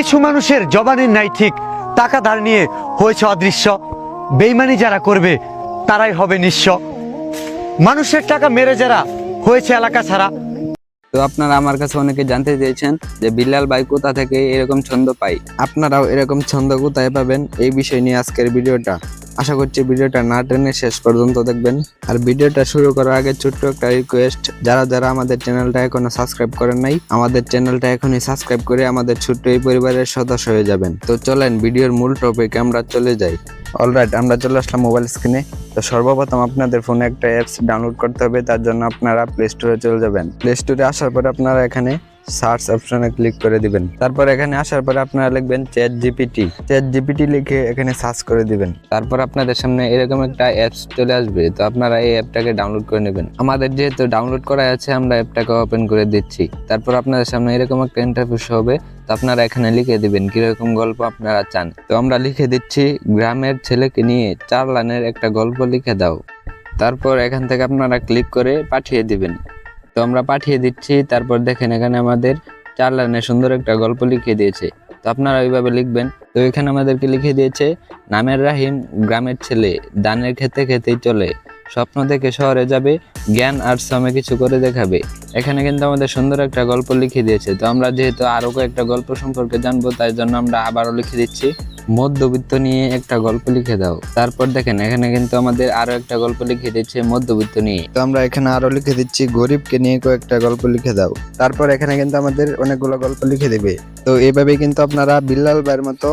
কিছু মানুষের জবানের নাই ঠিক টাকা ধার নিয়ে হয়েছে অদৃশ্য। বেইমানি যারা করবে, তারাই হবে নিঃস্ব। মানুষের টাকা মেরে যারা হয়েছে এলাকা ছাড়া। তো আপনারা আমার কাছে অনেকে জানতে চেয়েছেন যে বিল্লাল ভাই কোথা থেকে এরকম ছন্দ পাই আপনারাও এরকম ছন্দ কোথায় পাবেন? এই বিষয় নিয়ে আজকের ভিডিওটা। আশা করছি ভিডিওটা না টেনে শেষ পর্যন্ত দেখবেন। আর ভিডিওটা শুরু করার আগে ছোট্ট একটা রিকোয়েস্ট যারা যারা আমাদের চ্যানেলটা এখনও সাবস্ক্রাইব করেন নাই, আমাদের চ্যানেলটা এখনই সাবস্ক্রাইব করে আমাদের ছোট্ট এই পরিবারের সদস্য হয়ে যাবেন। তো চলেন ভিডিওর মূল টপিকে আমরা চলে যাই। অলরাইট আমরা চলে আসলাম মোবাইল স্ক্রিনে তো সর্বপ্রথম আপনাদের ফোনে একটা অ্যাপস ডাউনলোড করতে হবে, তার জন্য আপনারা প্লে স্টোরে চলে যাবেন। প্লে স্টোরে আসার পরে আপনারা এখানে সার্চ অপশনে ক্লিক করে দিবেন। তারপর এখানে আসার পরে আপনারা লিখবেন চ্যাট জিপিটি চ্যাট জিপিটি লিখে এখানে সার্চ করে দিবেন। তারপর আপনাদের সামনে এরকম একটা অ্যাপস চলে আসবে। তো আপনারা এই অ্যাপটাকে ডাউনলোড করে নেবেন। আমাদের যেহেতু ডাউনলোড করা আছে, আমরা অ্যাপটাকে ওপেন করে দিচ্ছি। তারপর আপনাদের সামনে এরকম একটা ইন্টারফেস হবে। তো আপনারা এখানে লিখে দিবেন কীরকম গল্প আপনারা চান। তো আমরা লিখে দিচ্ছি, গ্রামের ছেলেকে নিয়ে চার লাইনের একটা গল্প লিখে দাও। তারপর এখান থেকে আপনারা ক্লিক করে পাঠিয়ে দিবেন। তো আমরা পাঠিয়ে দিচ্ছি, তারপর দেখেন এখানে আমাদের চার লাইনে সুন্দর একটা গল্প লিখে দিয়েছে। তো আপনারা ওইভাবে লিখবেন। তো এখানে আমাদেরকে লিখে দিয়েছে, নামের রাহিম গ্রামের ছেলে, দানের খেতে খেতেই চলে। স্বপ্ন থেকে শহরে যাবে, জ্ঞান আর শ্রমে কিছু করে দেখাবে। এখানে কিন্তু আমাদের সুন্দর একটা গল্প লিখে দিয়েছে। তো আমরা যেহেতু আরও কয়েকটা গল্প সম্পর্কে জানব, তাই জন্য আমরা আবারও লিখে দিচ্ছি। মধ্যবিত্ত নিয়ে একটা গল্প লিখে দাও। তারপর দেখেন, এখানে কিন্তু আমাদের আরও একটা গল্প লিখে দিচ্ছে মধ্যবিত্ত নিয়ে। তো আমরা এখানে আরও লিখে দিচ্ছি, গরিবকে নিয়ে কয়েকটা গল্প লিখে দাও। তারপর এখানে কিন্তু আমাদের অনেকগুলো গল্প লিখে দিবে। তো এইভাবে কিন্তু আপনারা বিল্লাল ভাইয়ের মতো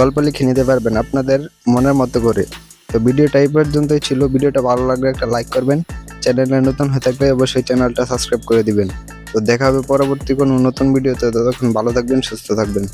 গল্প লিখে নিতে পারবেন আপনাদের মনের মতো করে। তো ভিডিওটা এই পর্যন্তই ছিল। ভিডিওটা ভালো লাগলে একটা লাইক করবেন। চ্যানেলে নতুন হয়ে থাকলে অবশ্যই চ্যানেলটা সাবস্ক্রাইব করে দিবেন। তো দেখা হবে পরবর্তী কোনো নতুন ভিডিওতে। ততক্ষণ ভালো থাকবেন, সুস্থ থাকবেন।